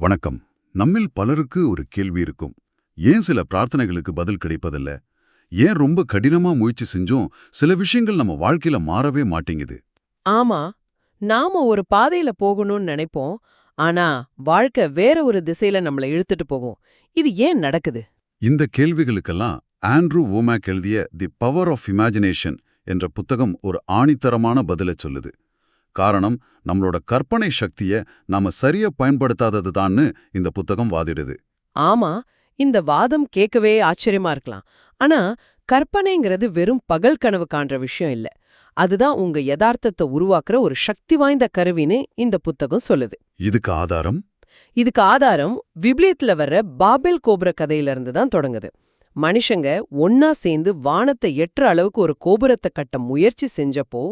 வணக்கம். நம்மில் பலருக்கு ஒரு கேள்வி இருக்கும். ஏன் சில பிரார்த்தனைகளுக்கு பதில் கிடைப்பதில்ல? ஏன் ரொம்ப கடினமா முயற்சி செஞ்சும்? சில விஷயங்கள் நம்ம வாழ்க்கையில மாறவே மாட்டேங்குது. ஆமா. நாம ஒரு பாதையில போகணும்னு நினைப்போம். ஆனா வாழ்க்கை வேற ஒரு திசையில நம்மள இழுத்துட்டு போகும். இது ஏன் நடக்குது? இந்த கேள்விகளுக்கெல்லாம் ஆண்ட்ரூ ஓமேக் எழுதிய தி பவர் ஆஃப் இமேஜினேஷன் என்ற புத்தகம் ஒரு ஆணித்தரமான பதிலை சொல்லுது. காரணம் நம்மளோட கற்பனை சக்திய நாம சரியா பயன்படுத்தாதது தான்னு இந்த புத்தகம் வாதிடுது. ஆமா இந்த வாதம் கேட்கவே ஆச்சரியமா இருக்கலாம். ஆனா கற்பனைங்கிறது வெறும் பகல் கனவு காண்ற விஷயம் இல்ல. அதுதான் உங்க யதார்த்தத்தை உருவாக்குற ஒரு சக்தி வாய்ந்த கருவின்னு இந்த புத்தகம் சொல்லுது. இதுக்கு ஆதாரம்? இதுக்கு ஆதாரம் விப்லியத்துல வர்ற பாபெல் கோபுர கதையில இருந்து தான் தொடங்குது. மனுஷங்க ஒன்னா சேர்ந்து வானத்தை எட்டுற அளவுக்கு ஒரு கோபுரத்தை கட்ட முயற்சி செஞ்சப்போ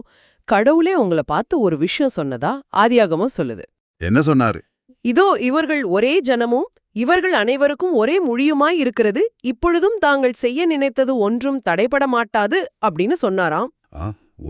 கடவுளே உங்கள பார்த்து ஒரு விஷயம் சொன்னதா ஆதியாகமம் சொல்லுது. என்ன சொன்னாரு? இதோ இவர்கள் ஒரே ஜனமும் இவர்கள் அனைவருக்கும் ஒரே மொழியுமாய் இருக்கிறது இப்பொழுதும் தாங்கள் செய்ய நினைத்தது ஒன்றும் தடைபட மாட்டாது அப்படின்னு சொன்னாராம்.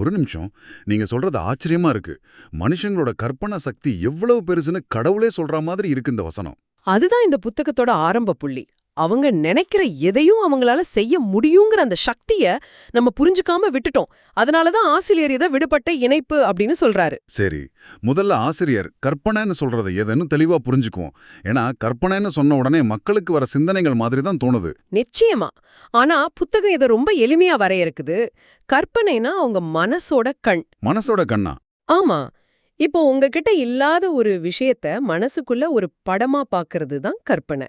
ஒரு நிமிஷம். நீங்க சொல்றது ஆச்சரியமா இருக்கு. மனுஷங்களோட கற்பனை சக்தி எவ்வளவு பெருசுன்னு கடவுளே சொல்ற மாதிரி இருக்கு இந்த வசனம். அதுதான் இந்த புத்தகத்தோட ஆரம்ப புள்ளி. அவங்க நினைக்கிற எதையும் அவங்களால செய்ய முடியுங்கிற அந்த சக்திய நம்ம புரிஞ்சுக்காம விட்டுட்டோம். அதனாலதான் ஆசிரியர் இதை விடுபட்ட இணைப்பு அப்படின்னு சொல்றாரு. சரி முதல்ல ஆசிரியர் கற்பனைன்னு சொல்றது எதுன்னு தெளிவா புரிஞ்சுக்குவோம். ஏன்னா கற்பனைன்னு சொன்ன உடனே மக்களுக்கு வர சிந்தனைகள் மாதிரி தான் தோணுது. நிச்சயமா. ஆனா புத்தகம் இதை ரொம்ப எளிமையா வரையறுக்குது. கற்பனைனா அவங்க மனசோட கண். மனசோட கண்ணா? ஆமா. இப்போ உங்ககிட்ட இல்லாத ஒரு விஷயத்த மனசுக்குள்ள ஒரு படமா பாக்குறது தான் கற்பனை.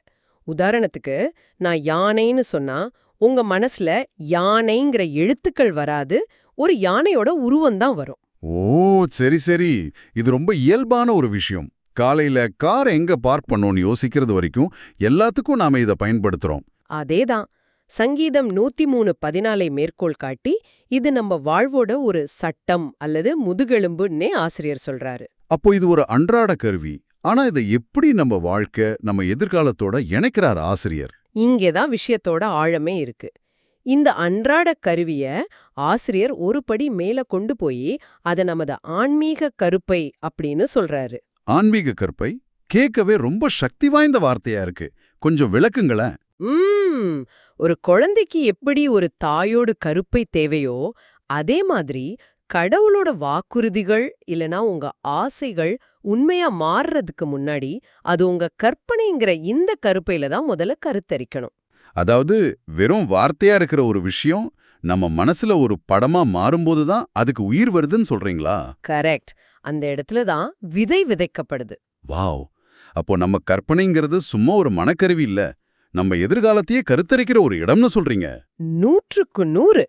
உதாரணத்துக்கு நான் யானைன்னு சொன்னா உங்க மனசுல யானைங்கிற எழுத்துக்கள் வராது ஒரு யானையோட உருவம் தான் வரும். ஓ சரி சரி. இது ரொம்ப இயல்பான ஒரு விஷயம். காலையில கார் எங்க பார்க் பண்ணோம்னு யோசிக்கிறது வரைக்கும் எல்லாத்துக்கும் நாம இதை பயன்படுத்துறோம். அதேதான் சங்கீதம் நூத்தி மூணு பதினாலை மேற்கோள் காட்டி இது நம்ம வாழ்வோட ஒரு சட்டம் அல்லது முதுகெலும்புன்னே ஆசிரியர் சொல்றாரு. அப்போ இது ஒரு அன்றாட கருவி. ஆனா இதை எப்படி நம்ம வாழ்க்கை நம்ம எதிர்காலத்தோட இணைக்கிறார் ஆசிரியர்? இங்கேதான் விஷயத்தோட ஆழமே இருக்கு. இந்த அன்றாட கருவிய ஆசிரியர் ஒரு படி மேல கொண்டு போய் அத நமது ஆன்மீக கருப்பை அப்படின்னு சொல்றாரு. ஆன்மீக கற்பை கேட்கவே ரொம்ப சக்தி வாய்ந்த வார்த்தையா இருக்கு. கொஞ்சம் விளக்குங்களேன். உம் ஒரு குழந்தைக்கு எப்படி ஒரு தாயோடு கருப்பை தேவையோ அதே மாதிரி கடவுளோட வாக்குறுதிகள் இல்லனா உங்க ஆசைகள் உண்மையா மாறுறதுக்கு முன்னாடி அது உங்க கற்பனைங்கிற இந்த கருப்பையில தான் முதல்ல கருத்தரிக்கணும். அதாவது வெறும் வார்த்தையா இருக்கிற ஒரு விஷயம் நம்ம மனசுல ஒரு படமா மாறும்போது தான் அதுக்கு உயிர் வருதுன்னு சொல்றீங்களா? கரெக்ட். அந்த இடத்துல தான் விதை விதைக்கப்படுது. வாவ். அப்போ நம்ம கற்பனைங்கிறது சும்மா ஒரு மனக்கருவி இல்ல. நம்ம எதிர்காலத்தையே கருத்தரிக்கிற ஒரு இடம்னு சொல்றீங்க. நூற்றுக்கு நூறு.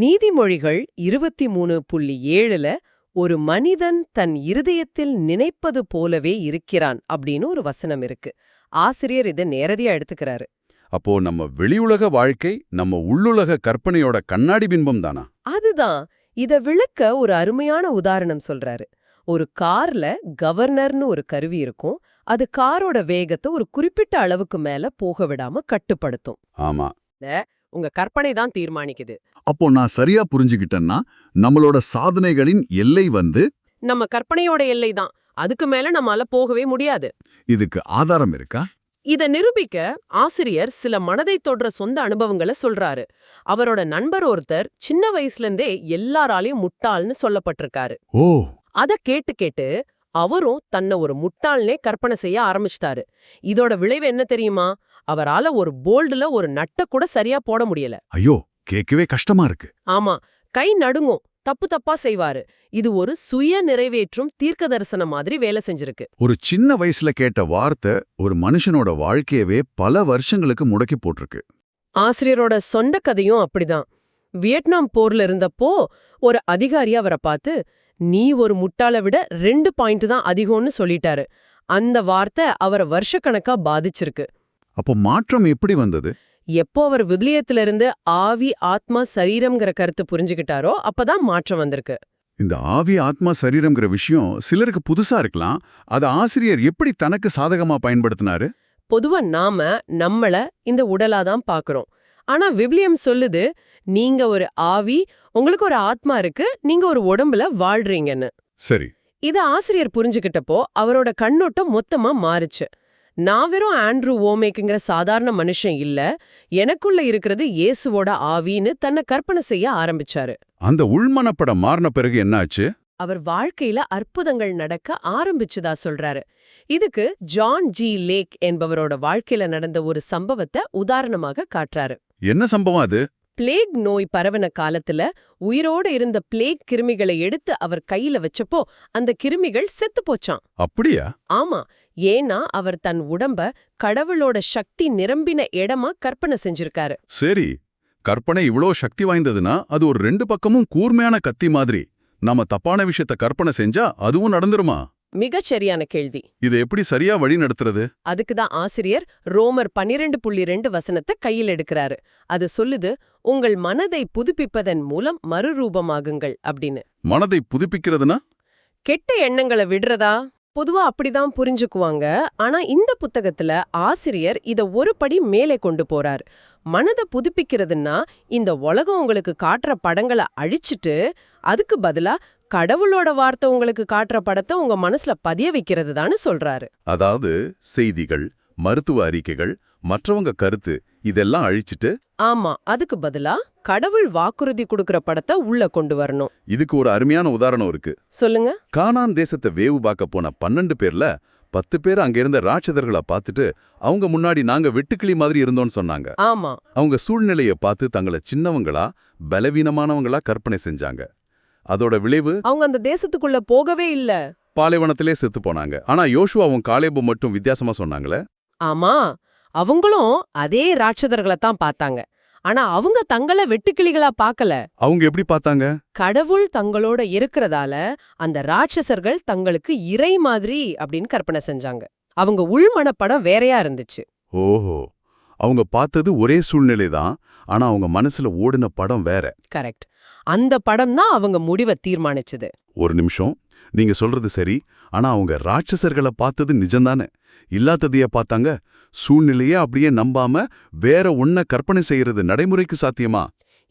நீதிமொழிகள் இருபத்தி மூணு புள்ளி ஏழுல ஒரு மனிதன் தன் இருதயத்தில் நினைப்பது போலவே இருக்கிறான் அப்படின்னு ஒரு வசனம் இருக்கு. ஆசிரியர் இதை நேரடியா எடுத்துக்கிறாரு. அப்போ நம்ம வெளியுலக வாழ்க்கை நம்ம உள்ளுலக கற்பனையோட கண்ணாடி பிம்பம் தானா? அதுதான். இத விளக்க ஒரு அருமையான உதாரணம் சொல்றாரு. ஒரு கார்ல கவர்னர்னு ஒரு கருவி இருக்கும். அது காரோட வேகத்தை ஒரு குறிப்பிட்ட அளவுக்கு மேல போக விடாம கட்டுப்படுத்தும். ஆமா. உங்க கற்பனை தான் தீர்மானிக்குது. அப்போ நான் சரியா புரிஞ்சுக்கிட்டேன்னா நம்மளோட சாதனைகளின் எல்லை வந்து நம்ம கற்பனையோட எல்லை தான். அதுக்கு மேல நம்மால போகவே முடியாது. இதுக்கு ஆதாரம் இருக்கா? இத நிரூபிக்க ஆசிரியர் சில மனதை தொடுற சொந்த அனுபவங்களை சொல்றாரு. அவரோட நண்பர் ஒருத்தர் சின்ன வயசுல இருந்தே எல்லாராலையும் முட்டாள்னு சொல்லப்பட்டிருக்காரு. ஓ! அத கேட்டு கேட்டு அவரும் தன்னை ஒரு முட்டாள்னே கற்பனை செய்ய ஆரம்பிச்சிட்டாரு. இதோட விளைவு என்ன தெரியுமா? அவரால ஒரு போல்டுல ஒரு நட்டை கூட சரியா போட முடியல. ஐயோ கேட்கவே கஷ்டமா இருக்கு. ஆமா கை நடுங்கும் தப்பு தப்பா செய்வாரு. இது ஒரு சுய நிறைவேற்றும் தீர்க்க தரிசனம் மாதிரி வேலை செஞ்சிருக்கு. ஒரு சின்ன வயசுல கேட்ட வார்த்தை ஒரு மனுஷனோட வாழ்க்கையவே பல வருஷங்களுக்கு முடக்கி போட்டிருக்கு. ஆசிரியரோட சொந்த கதையும் அப்படிதான். வியட்நாம் போர்ல இருந்தப்போ ஒரு அதிகாரி அவரை பார்த்து நீ ஒரு முட்டாள விட ரெண்டு பாயிண்ட் தான் அதிகம்னு சொல்லிட்டாரு. அந்த வார்த்தை அவரை வருஷக்கணக்கா பாதிச்சிருக்கு. அப்போ மாற்றம் எப்படி வந்தது? எப்போ அவர் விவிலியத்துல இருந்து ஆவி ஆத்மா சரீரம்ங்கிற கருத்து புரிஞ்சுக்கிட்டாரோ அப்பதான் மாற்றம் வந்திருக்கு. இந்த ஆவி ஆத்மா சரீரம்ங்கிற விஷயம் சிலருக்கு புதுசா இருக்கலாம். அத ஆசிரியர் எப்படி தனக்கு சாதகமா பயன்படுத்தினாரு? பொதுவா நாம நம்மள இந்த உடலா தான் பாக்குறோம். ஆனா விவிலியம் சொல்லுது நீங்க ஒரு ஆவி உங்களுக்கு ஒரு ஆத்மா இருக்கு நீங்க ஒரு உடம்புல வாழ்றீங்கன்னு. சரி. இத ஆசிரியர் புரிஞ்சுக்கிட்டப்போ அவரோட கண்ணோட்டம் மொத்தமா மாறுச்சு. நான் வெறும் ஆண்ட்ரூ ஓமேக்குங்கிற சாதாரண மனுஷன் இல்ல. எனக்குள்ள இருக்கிறது இயேசுவோட ஆவின்னு தன்னை கற்பனை செய்ய ஆரம்பிச்சாரு. அந்த உள்மனப்படம் மாறின பிறகு என்னாச்சு? அவர் வாழ்க்கையில அற்புதங்கள் நடக்க ஆரம்பிச்சுதா சொல்றாரு. இதுக்கு ஜான் ஜி லேக் என்பவரோட வாழ்க்கையில நடந்த ஒரு சம்பவத்தை உதாரணமாக காட்டுறாரு. என்ன சம்பவம் அது? பிளேக் நோய் பரவன காலத்துல உயிரோட இருந்த பிளேக் கிருமிகளை எடுத்து அவர் கையில வச்சப்போ அந்த கிருமிகள் செத்து போச்சாம். அப்படியா? ஆமா. ஏன்னா அவர் தன் உடம்ப கடவுளோட சக்தி நிரம்பின இடமா கற்பனை செஞ்சிருக்காரு. சரி. கற்பனை இவ்ளோ சக்தி வாய்ந்ததுன்னா அது ஒரு ரெண்டு பக்கமும் கூர்மையான கத்தி மாதிரி. நாம தப்பான விஷயத்த கற்பனை செஞ்சா அதுவும் நடந்துருமா? மிகச் சரியான கேள்வி. இதை எப்படி சரியா வழி நடத்துறது? அதுக்கு தான் ஆசிரியர் ரோமர் பன்னிரெண்டு புள்ளி ரெண்டு வசனத்தை கையில் எடுக்கிறாரு. அது சொல்லுது உங்கள் மனதை புதுப்பிப்பதன் மூலம் மறுரூபமாகுங்கள் அப்படின்னு. மனதை புதுப்பிக்கிறதுனா? கெட்ட எண்ணங்களை விடுறதா? பொதுவா அப்படிதான் புரிஞ்சுக்குவாங்க. ஆனா இந்த புத்தகத்துல ஆசிரியர் இத ஒரு படி மேலே கொண்டு போறார். மனதை புதுப்பிக்கிறதுன்னா இந்த உலகம் உங்களுக்கு காட்டுற படங்களை அழிச்சிட்டு அதுக்கு பதிலா கடவுளோட வார்த்தை உங்களுக்கு காட்டுற படத்தை உங்க மனசுல பதிய வைக்கிறது தான்னு சொல்றாரு. அதாவது செய்திகள் மருத்துவ அறிக்கைகள் மற்றவங்க கருத்து இதெல்லாம் அழிச்சிட்டு ஆமா அதுக்கு பதிலா கடவுள் வாக்குறுதி கொடுக்கற படத்தை உள்ள கொண்டு வரணும். இதுக்கு ஒரு அருமையான உதாரணம் இருக்கு. சொல்லுங்க. கானான் தேசத்தை வேவு பார்க்க போன பன்னெண்டு பேர்ல பத்து பேர் அங்க இருந்த ராட்சதர்களை பார்த்துட்டு அவங்க முன்னாடி நாங்க வெட்டுக்கிளி மாதிரி இருந்தோம்னு சொன்னாங்க. ஆமா. அவங்க சூழ்நிலையை பார்த்து தங்களை சின்னவங்களா பலவீனமானவங்களா கற்பனை செஞ்சாங்க. அதோட விளைவு அவங்க அந்த தேசத்துக்குள்ள போகவே இல்ல. பாலைவனத்திலே செத்து போனாங்க ஆனா யோசுவாவும் காலேபு மட்டும் வித்தியாசமா சொன்னாங்களே? ஆமா. அவங்களும் அதே ராட்சதர்களை தான் பார்த்தாங்க. ஆனா அவங்க தங்களை வெட்டுக்கிளிகளா பார்க்கல. அவங்க எப்படி பார்த்தாங்க? கடவுள் தங்களோட இருக்கிறதால அந்த ராட்சசர்கள் தங்களுக்கு இறை மாதிரி அப்படின்னு கற்பனை செஞ்சாங்க. அவங்க உள்மனப்படம் வேறையா இருந்துச்சு. ஓஹோ. அவங்க பார்த்தது ஒரே சூழ்நிலை தான் ஆனா அவங்க மனசுல ஓடின படம் வேற. கரெக்ட். அந்த படம் தான் அவங்க முடிவை தீர்மானிச்சது. ஒரு நிமிஷம். நீங்க சொல்றது சரி ஆனா அவங்க ராட்சசர்களை பார்த்தது நிஜம்தானே? இல்லாததைய பார்த்தாங்க சூழ்நிலையே அப்படியே நம்பாம வேற ஒன்ன கற்பனை செய்யறது நடைமுறைக்கு சாத்தியமா?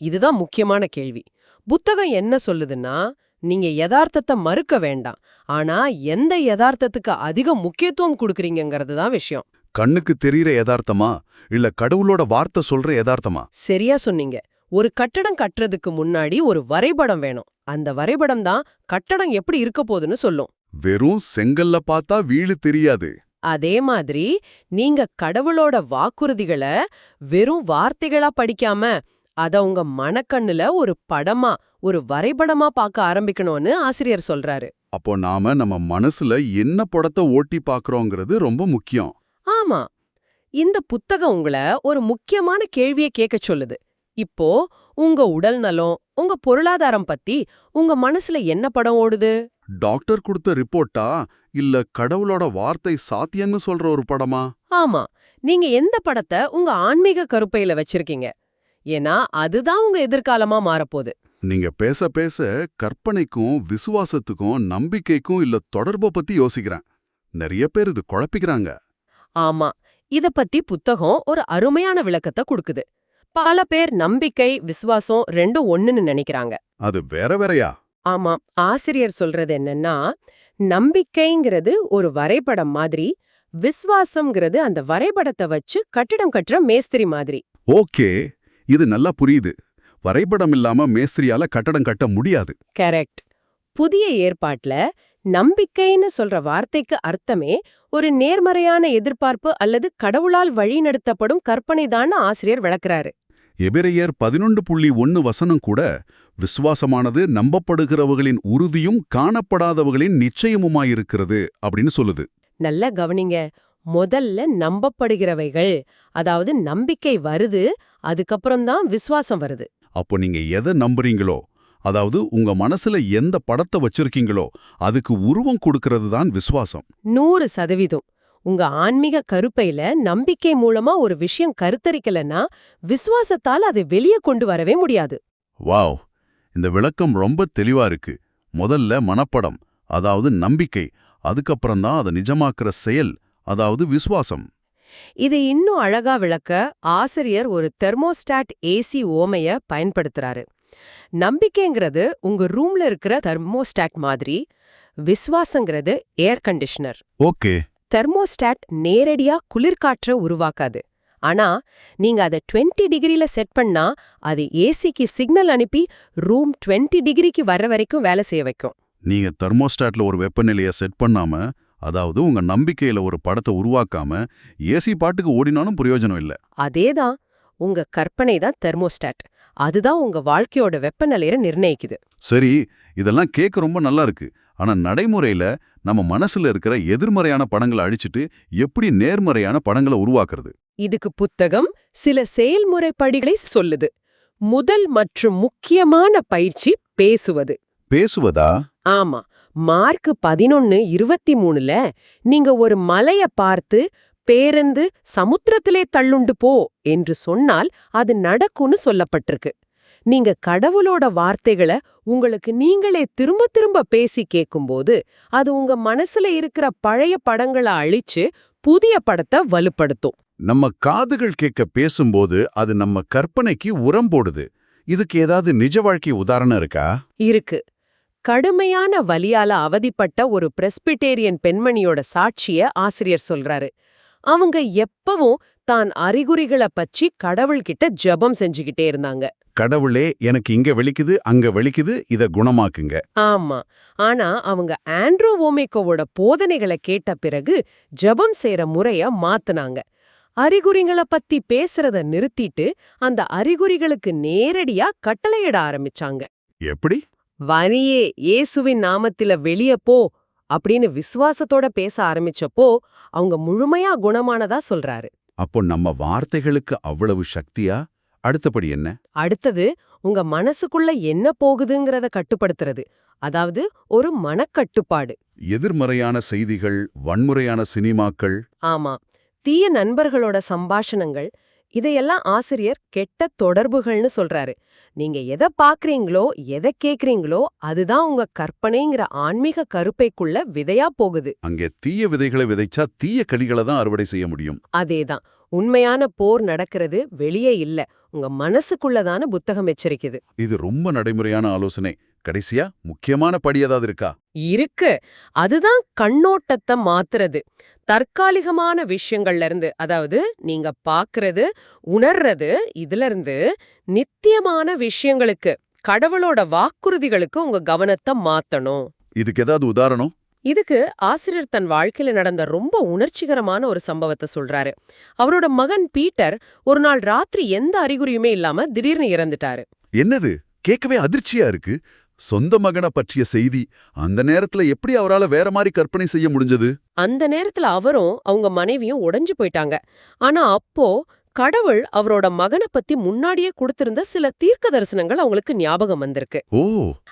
இதுதான் முக்கியமான கேள்வி. புத்தகம் என்ன சொல்லுதுன்னா நீங்க யதார்த்தத்தை மறுக்க வேண்டாம் ஆனா எந்த யதார்த்தத்துக்கு அதிக முக்கியத்துவம் கொடுக்கறீங்கங்கிறது தான் விஷயம். கண்ணுக்கு தெரியற யதார்த்தமா? இல்ல கடவுளோட வார்த்தை சொல்ற யதார்த்தமா? சரியா சொன்னீங்க. ஒரு கட்டடம் கட்டுறதுக்கு முன்னாடி ஒரு வரைபடம் வேணும். அந்த வரைபடம் தான் கட்டடம் எப்படி இருக்க போகுதுன்னு சொல்லும். வெறும் செங்கல்ல பார்த்தா வீடு தெரியாது. அதே மாதிரி நீங்க கடவுளோட வாக்குறுதிகளை வெறும் வார்த்தைகளா படிக்காம அத உங்க மனக்கண்ணுல ஒரு படமா ஒரு வரைபடமா பார்க்க ஆரம்பிக்கணும்னு ஆசிரியர் சொல்றாரு. அப்போ நாம நம்ம மனசுல என்ன படத்தை ஓட்டி பாக்குறோங்கிறது ரொம்ப முக்கியம். ஆமா. இந்த புத்தகம் உங்களை ஒரு முக்கியமான கேள்வியை கேட்க சொல்லுது. இப்போ உங்க உடல் நலம் உங்க பொருளாதாரம் பத்தி உங்க மனசுல என்ன படம் ஓடுது? டாக்டர் கொடுத்த ரிப்போர்ட்டா? இல்ல கடவுளோட வார்த்தை சாத்தியம்னு சொல்ற ஒரு படமா? ஆமா நீங்க எந்த படத்தை உங்க ஆன்மீக கருப்பையில வச்சிருக்கீங்க? ஏன்னா அதுதான் உங்க எதிர்காலமா மாறப்போகுது. நீங்க பேச பேச கற்பனைக்கும் விசுவாசத்துக்கும் நம்பிக்கைக்கும் இல்ல தொடர்பை பத்தி யோசிக்கிறேன். நிறைய பேர் இது குழப்பிக்கிறாங்க. ஆமா இத பத்தி புத்தகம் ஒரு அருமையான விளக்கத்தை கொடுக்குது. பல பேர் நம்பிக்கை விசுவாசம் ரெண்டும் ஒண்ணுன்னு நினைக்கிறாங்க. அது வேற வேறயா? ஆமா ஆசிரியர் சொல்றது என்னன்னா நம்பிக்கைங்கிறது ஒரு வரைபடம் மாதிரி விஸ்வாசம்ங்கிறது அந்த வரைபடத்தை வச்சு கட்டிடம் கட்டுற மேஸ்திரி மாதிரி. ஓகே இது நல்லா புரியுது. வரைபடம் இல்லாம மேஸ்திரியால கட்டடம் கட்ட முடியாது. கரெக்ட். புதிய ஏற்பாட்ல நம்பிக்கைன்னு சொல்ற வார்த்தைக்கு அர்த்தமே ஒரு நேர்மறையான எதிர்பார்ப்பு அல்லது கடவுளால் வழிநடத்தப்படும் கற்பனைதான்னு ஆசிரியர் விளக்குறாரு. எபிரையர் பதினொன்று புள்ளி ஒன்னு வசனம் கூட விசுவாசமானது நம்பப்படுகிறவர்களின் உறுதியும் காணப்படாதவர்களின் நிச்சயமுமாயிருக்கிறது அப்படின்னு சொல்லுது. நல்ல கவனிங்க. முதல்ல நம்பப்படுகிறவைகள் அதாவது நம்பிக்கை வருது அதுக்கப்புறம் தான் விசுவாசம் வருது. அப்போ நீங்க எதை நம்புறீங்களோ அதாவது உங்க மனசுல எந்த படத்தை வச்சிருக்கீங்களோ அதுக்கு உருவம் கொடுக்கறது தான் விசுவாசம். நூறு சதவீதம். உங்க ஆன்மீக கருப்பையில நம்பிக்கை மூலமா ஒரு விஷயம் கருத்தரிக்கலன்னா விசுவாசத்தால் அதை வெளியே கொண்டு வரவே முடியாது. வாவ்! இந்த விளக்கம் ரொம்ப தெளிவா இருக்கு. முதல்ல மனப்படம் அதாவது நம்பிக்கை அதுக்கப்புறம் தான் அதை நிஜமாக்குற செயல் அதாவது விசுவாசம். இதை இன்னும் அழகா விளக்க ஆசிரியர் ஒரு தெர்மோஸ்டாட் ஏசி ஓமைய பயன்படுத்துறாரு. நம்பிக்கைங்கிறது உங்க ரூம்ல இருக்கிற தெர்மோஸ்டாட் மாதிரி விஸ்வாசங்கிறது ஏர் கண்டிஷனர் ஓகே. தெர்மோஸ்டாட் நேரடியா குளிர்காற்ற உருவாக்காது. ஆனா நீங்க அதை 20 டிகிரில செட் பண்ணா அது ஏசிக்கு சிக்னல் அனுப்பி ரூம் 20 டிகிரிக்கு வர்ற வரைக்கும் வேலை செய்ய வைக்கும். நீங்க தெர்மோஸ்டாட்ல ஒரு வெப்பநிலையை செட் பண்ணாம அதாவது உங்க நம்பிக்கையில ஒரு படத்தை உருவாக்காம ஏசி பாட்டுக்கு ஓடினாலும் பிரயோஜனம் இல்ல. அதேதான் உங்க கற்பனை தான் தெர்மோஸ்டாட் அதுதான் உங்க வாழ்க்கையோட வெப்பநிலையை நிர்ணயிக்குது. சரி இதெல்லாம் கேட்க ரொம்ப நல்லா இருக்கு. ஆனா நடைமுறையில நம்ம மனசுல இருக்கிற எதிர்மறையான படங்களை அழிச்சிட்டு எப்படி நேர்மறையான படங்களை உருவாக்குறது? இதுக்கு புத்தகம் சில செயல்முறை படிகளை சொல்லுது. முதல் மற்றும் முக்கியமான பயிற்சி பேசுவது. பேசுவதா? ஆமா. மார்க் பதினொன்னு இருபத்தி மூணுல நீங்க ஒரு மலைய பார்த்து பேருந்து சமுத்திரத்திலே தள்ளுண்டு போ என்று சொன்னால் அது நடக்கும்னு சொல்லப்பட்டிருக்கு. நீங்க கடவுளோட வார்த்தைகளை உங்களுக்கு நீங்களே திரும்ப திரும்ப பேசி கேட்கும்போது அது உங்க மனசுல இருக்கிற பழைய படங்களை அழிச்சு புதிய படத்தை வலுப்படுத்தும். நம்ம காதுகள் கேட்க பேசும்போது அது நம்ம கற்பனைக்கு உரம் போடுது. இதுக்கு ஏதாவது நிஜ வாழ்க்கை உதாரணம் இருக்கா? இருக்கு. கடுமையான வலியால அவதிப்பட்ட ஒரு பிரெஸ்பிடேரியன் பெண்மணியோட சாட்சிய ஆசிரியர் சொல்றாரு. அவங்க எப்பவும் தான் அறிகுறிகளை பற்றி கடவுள்கிட்ட ஜெபம் செஞ்சுகிட்டே இருந்தாங்க. கடவுளே எனக்கு இங்க வெளிக்குது அங்க வெளிக்குது இத குணமாக்குங்க. ஆமா. ஆனா அவங்க ஆண்ட்ரோ ஓமேக்கோவோட போதனைகளை கேட்ட பிறகு ஜெபம் செய்யற முறைய மாத்துனாங்க. அறிகுறிகளை பத்தி பேசுறத நிறுத்திட்டு அந்த அறிகுறிகளுக்கு நேரடியா கட்டளையிட ஆரம்பிச்சாங்க. எப்படி? வரியே இயேசுவின் நாமத்தில வெளிய போ அப்படின்னு விசுவாசத்தோட பேச ஆரம்பிச்சப்போ அவங்க முழுமையா குணமானதா சொல்றாரு. அப்போ நம்ம வார்த்தைகளுக்கு அவ்வளவு சக்தியா? அடுத்தபடி என்ன? அடுத்தது உங்க மனசுக்குள்ள என்ன போகுதுங்கிறத கட்டுப்படுத்துறது. அதாவது ஒரு மனக்கட்டுப்பாடு. எதிர்மறையான செய்திகள் வன்முறையான சினிமாக்கள். ஆமா. தீய நண்பர்களோட சம்பாஷணங்கள் இதையெல்லாம் ஆசிரியர் கெட்ட தொடர்புகள்னு சொல்றாரு. நீங்க எதை பாக்குறீங்களோ எதை கேக்குறீங்களோ அதுதான் உங்க கற்பனைங்கிற ஆன்மீக கருப்பைக்குள்ள விதையா போகுது. அங்கே தீய விதைகளை விதைச்சா தீய கனிகளை தான் அறுவடை செய்ய முடியும். அதேதான். உண்மையான போர் நடக்கிறது வெளியே இல்ல. உங்க மனசுக்குள்ளதான புத்தகம் எச்சரிக்குது. இது ரொம்ப நடைமுறையான ஆலோசனை. கடைசியா முக்கியமான படி ஏதாவது இருக்கா? இருக்கு. அதுதான் கண்ணோட்டத்தை மாத்துறது. தற்காலிகமான விஷயங்கள்ல இருந்து அதாவது நீங்க பாக்குறது உணர்றது இதுல இருந்து நித்தியமான விஷயங்களுக்கு கடவுளோட வாக்குறுதிகளுக்கு உங்க கவனத்தை மாத்தணும். இதுக்கு ஏதாவது உதாரணம்? இதுக்கு ஆசிரியர் தன் வாழ்க்கையில நடந்த ரொம்ப உணர்ச்சிகரமான ஒரு சம்பவத்தை சொல்றாரு. அவரோட மகன் பீட்டர் ஒரு நாள் ராத்திரி எந்த அறிகுறியுமே இல்லாம திடீர்னு இறந்துட்டாரு. என்னது? கேட்கவே அதிர்ச்சியா இருக்கு. சொந்த மகனை பற்றிய செய்தி அந்த நேரத்துல எப்படி அவரால வேற மாதிரி கற்பனை செய்ய முடிஞ்சது? அந்த நேரத்துல அவரும் அவங்க மனைவியும் உடைஞ்சு போயிட்டாங்க. ஆனா அப்போ கடவுள் அவரோட மகனை பத்தி முன்னாடியே கொடுத்திருந்த சில தீர்க்க தரிசனங்கள் அவங்களுக்கு ஞாபகம் வந்திருக்கு. ஓ!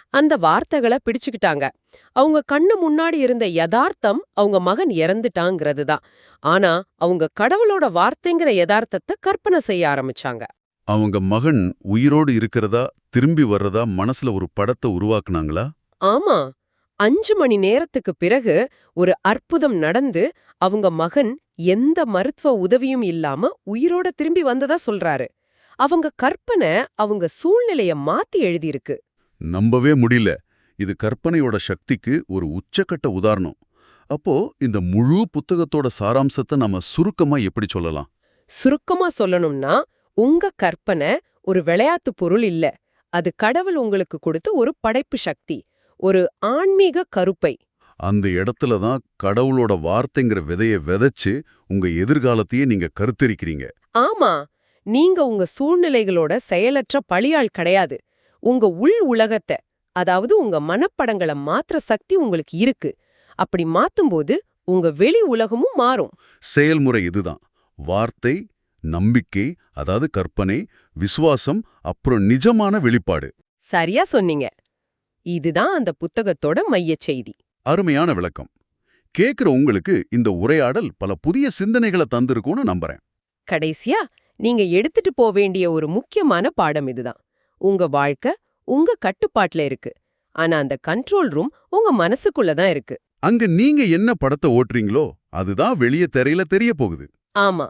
அந்த வார்த்தைகளை பிடிச்சுக்கிட்டாங்க. அவங்க கண்ணு முன்னாடி இருந்த யதார்த்தம் அவங்க மகன் இறந்துட்டாங்கிறது தான் ஆனா அவங்க கடவுளோட வார்த்தைங்கிற யதார்த்தத்தை கற்பனை செய்ய ஆரம்பிச்சாங்க. அவங்க மகன் உயிரோடு இருக்கிறதா திரும்பி வர்றதா மனசுல ஒரு படத்தை உருவாக்குனாங்களா? ஆமா. அஞ்சு மணி நேரத்துக்கு பிறகு ஒரு அற்புதம் நடந்து அவங்க மகன் எந்த மருத்துவ உதவியும் இல்லாம உயிரோட திரும்பி வந்ததா சொல்றாரு. அவங்க கற்பனை அவங்க சூழ்நிலைய மாத்தி எழுதியிருக்கு. நம்பவே முடியல. இது கற்பனையோட சக்திக்கு ஒரு உச்சக்கட்ட உதாரணம். அப்போ இந்த முழு புத்தகத்தோட சாராம்சத்தை நாம சுருக்கமா எப்படி சொல்லலாம்? சுருக்கமா சொல்லணும்னா உங்க கற்பனை ஒரு விளையாட்டு பொருள் இல்ல. அது கடவுள் உங்களுக்கு கொடுத்த ஒரு படைப்பு சக்தி ஒரு ஆன்மீக கருப்பை. அந்த இடத்துல தான் கடவுளோட வார்த்தைங்கிற விதைய விதைச்சு உங்க எதிர்காலத்தையே நீங்க கருத்தரிக்கிறீங்க. ஆமா நீங்க உங்க சூழ்நிலைகளோட செயலற்ற பழியாள் கிடையாது. உங்க உள் உலகத்தை அதாவது உங்க மனப்படங்களை மாற்ற சக்தி உங்களுக்கு இருக்கு. அப்படி மாத்தும்போது உங்க வெளி உலகமும் மாறும். செயல்முறை இதுதான். வார்த்தை நம்பிக்கை அதாவது கற்பனை விசுவாசம் அப்புறம் நிஜமான வெளிப்பாடு. சரியா சொன்னீங்க. இதுதான் அந்த புத்தகத்தோட மையச் செய்தி. அருமையான விளக்கம். கேக்குற உங்களுக்கு இந்த உரையாடல் பல புதிய சிந்தனைகளை தந்திருக்கும்னு நம்புறேன். கடைசியா நீங்க எடுத்துட்டு போக வேண்டிய ஒரு முக்கியமான பாடம் இதுதான். உங்க வாழ்க்கை உங்க கட்டுப்பாட்டுல இருக்கு. ஆனா அந்த கண்ட்ரோல் ரூம் உங்க மனசுக்குள்ள தான் இருக்கு. அங்க நீங்க என்ன படத்தை ஓட்டுறீங்களோ அதுதான் வெளிய திரையில தெரிய போகுது. ஆமா.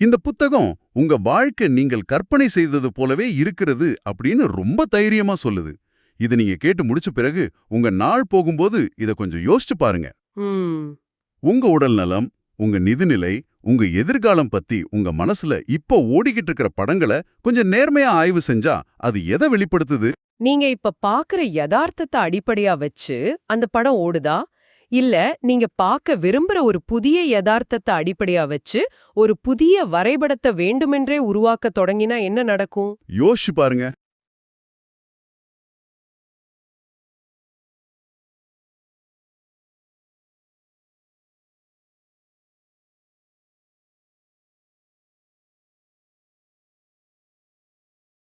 இந்த புத்தகம் உங்க வாழ்க்கை நீங்கள் கற்பனை செய்தது போலவே இருக்கிறது அப்படின்னு ரொம்ப தைரியமா சொல்லுது. இதை நீங்க கேட்டு முடிச்ச பிறகு உங்க நாள் போகும்போது இத கொஞ்சம் யோசிச்சு பாருங்க. உங்க உடல் நலம் உங்க நிதிநிலை உங்க எதிர்காலம் பத்தி உங்க மனசுல இப்போ ஓடிக்கிட்டு இருக்கிற படங்களை கொஞ்சம் நேர்மையா ஆய்வு செஞ்சா அது எதை வெளிப்படுத்துது? நீங்க இப்ப பாக்குற யதார்த்தத்தை அடிப்படையா வச்சு அந்த படம் ஓடுதா? இல்ல நீங்க பார்க்க விரும்புற ஒரு புதிய யதார்த்தத்தை அடிப்படையா வச்சு ஒரு புதிய வரைபடத்தை வேண்டுமென்றே உருவாக்க தொடங்கினா என்ன நடக்கும்? யோசிச்சு பாருங்க.